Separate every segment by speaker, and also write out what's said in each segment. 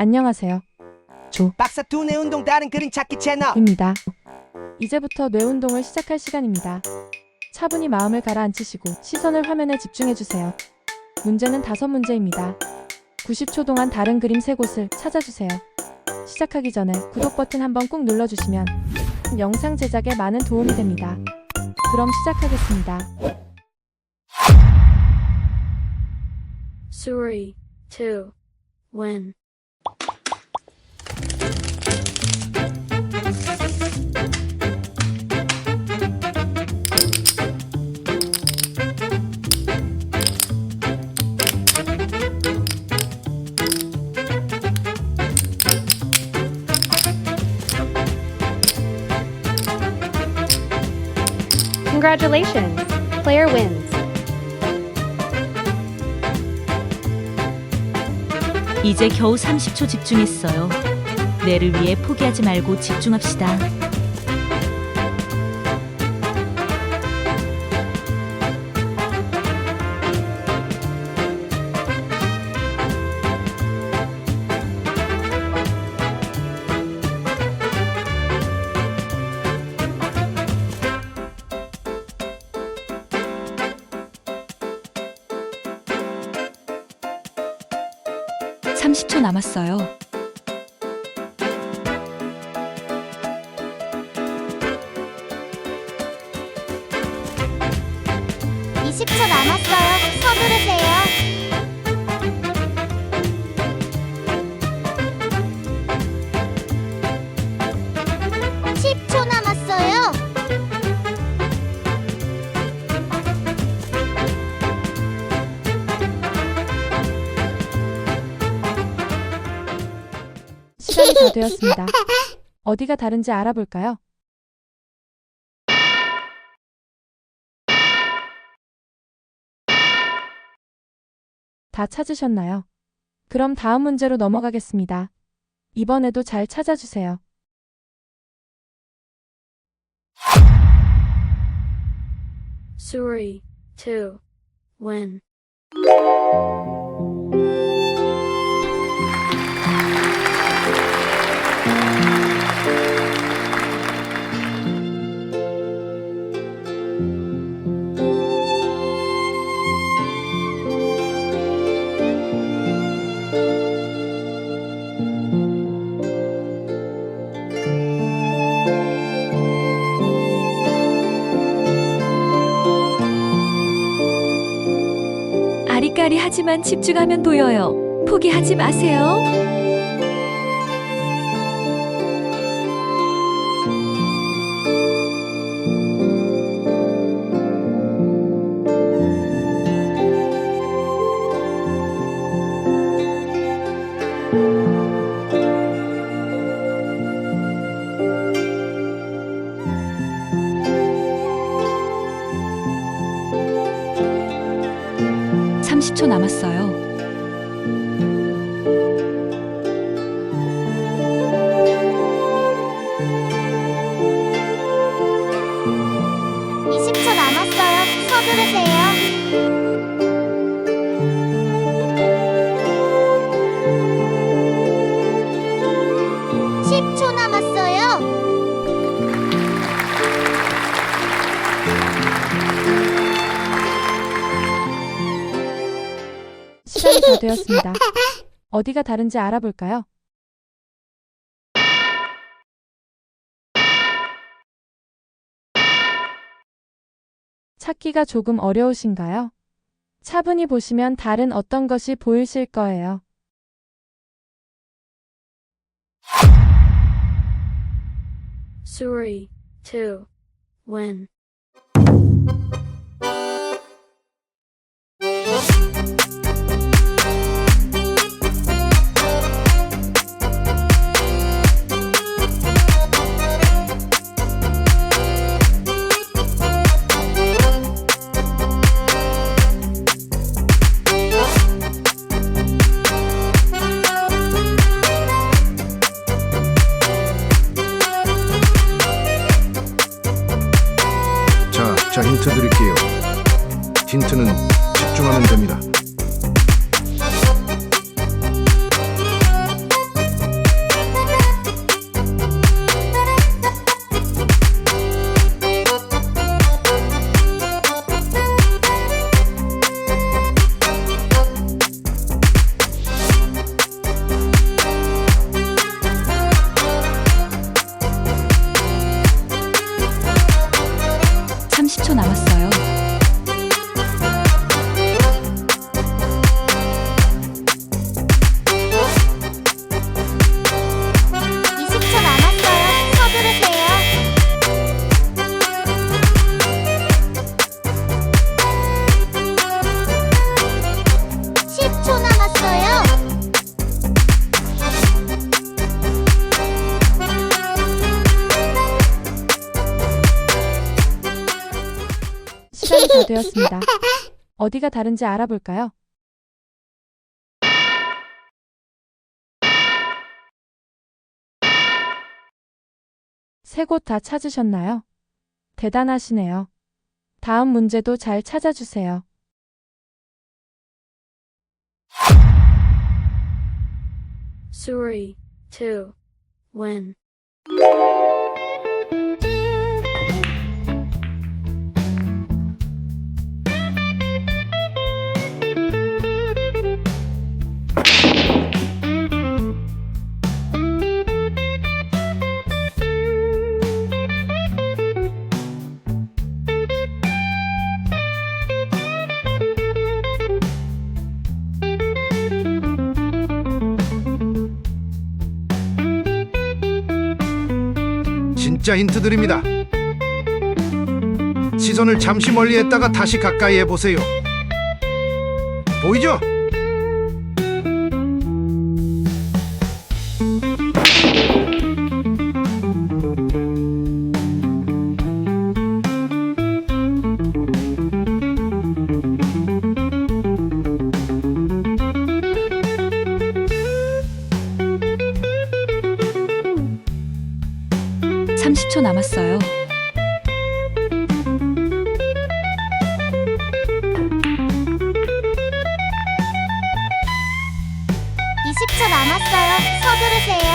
Speaker 1: 안녕하세요.
Speaker 2: 박사 두뇌 운동 다른 그림 찾기 채널
Speaker 1: 입니다. 이제부터 뇌 운동을 시작할 시간입니다. 차분히 마음을 가라앉히시고 시선을 화면에 집중해 주세요. 문제는 다섯 문제입니다. 90초 동안 다른 그림 세 곳을 찾아주세요. 시작하기 전에 구독 버튼 한번 꾹 눌러주시면 영상 제작에 많은 도움이 됩니다. 그럼 시작하겠습니다.
Speaker 3: Three, two, one.
Speaker 4: Congratulations! Player wins.
Speaker 5: 이제 겨우 30초 집중했어요. 뇌를 위해 포기하지 말고 집중합시다. (30초) 남았어요.
Speaker 6: 20초 남았어요. 서두르세요. (10초).
Speaker 1: 시간이 다 되었습니다. 어디가 다른지 알아볼까요? 다 찾으셨나요? 그럼 다음 문제로 넘어가겠습니다. 이번에도 잘 찾아주세요.
Speaker 3: Three.
Speaker 5: 아리까리하지만 집중하면 보여요. 포기하지 마세요. (30초) 남았어요.
Speaker 6: (20초) 남았어요. 서두르세요.
Speaker 1: 시간이 다 되었습니다. 어디가 다른지 알아볼까요? 찾기가 조금 어려우신가요? 차분히 보시면 다른 어떤 것이 보이실 거예요.
Speaker 3: Three.
Speaker 7: 집중하면 됩니다.
Speaker 1: 다 되었습니다. 어디가 다른지 알아볼까요? 세 곳 다 찾으셨나요? 대단하시네요. 다음 문제도 잘 찾아주세요.
Speaker 3: Three.
Speaker 7: 진짜 힌트 드립니다. 시선을 잠시 멀리 했다가 다시 가까이 해보세요. 보이죠?
Speaker 5: 삼십 초 남았어요.
Speaker 6: 20초 남았어요. 서두르세요.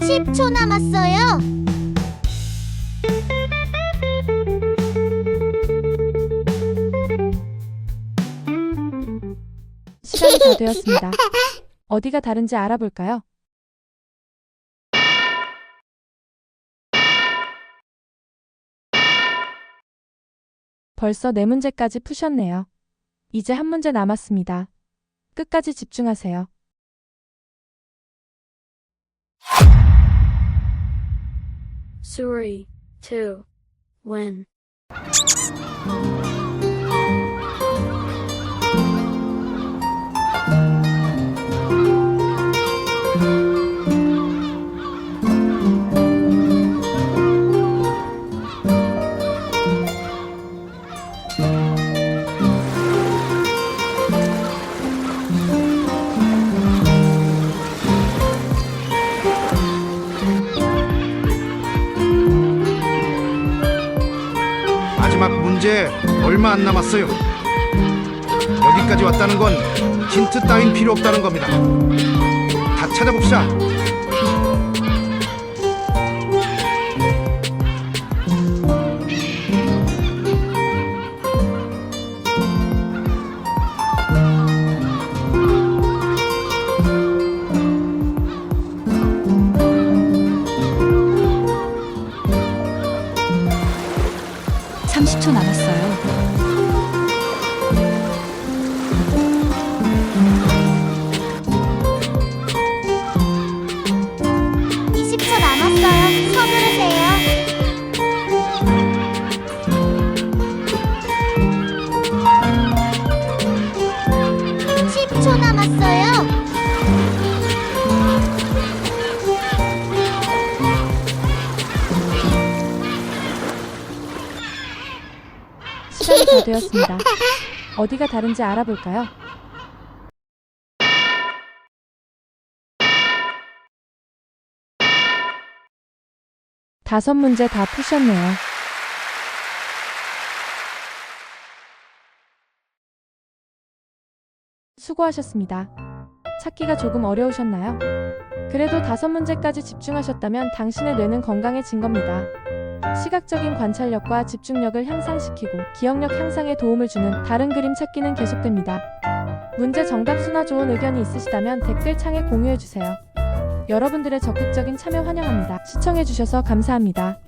Speaker 6: (10초) 남았어요.
Speaker 1: 시간이 다 되었습니다. 어디가 다른지 알아볼까요? 벌써 네 문제까지 푸셨네요. 이제 한 문제 남았습니다. 끝까지 집중하세요.
Speaker 3: Three, two, when.
Speaker 7: 얼마 안 남았어요. 여기까지 왔다는 건 힌트 따윈 필요 없다는 겁니다. 다 찾아봅시다.
Speaker 5: 삼십 초 남았어요.
Speaker 1: 되었습니다. 어디가 다른지 알아볼까요? 다섯 문제 다 푸셨네요. 수고하셨습니다. 찾기가 조금 어려우셨나요? 그래도 다섯 문제까지 집중하셨다면 당신의 뇌는 건강해진 겁니다. 시각적인 관찰력과 집중력을 향상시키고 기억력 향상에 도움을 주는 다른 그림 찾기는 계속됩니다. 문제 정답 수나 좋은 의견이 있으시다면 댓글창에 공유해주세요. 여러분들의 적극적인 참여 환영합니다. 시청해주셔서 감사합니다.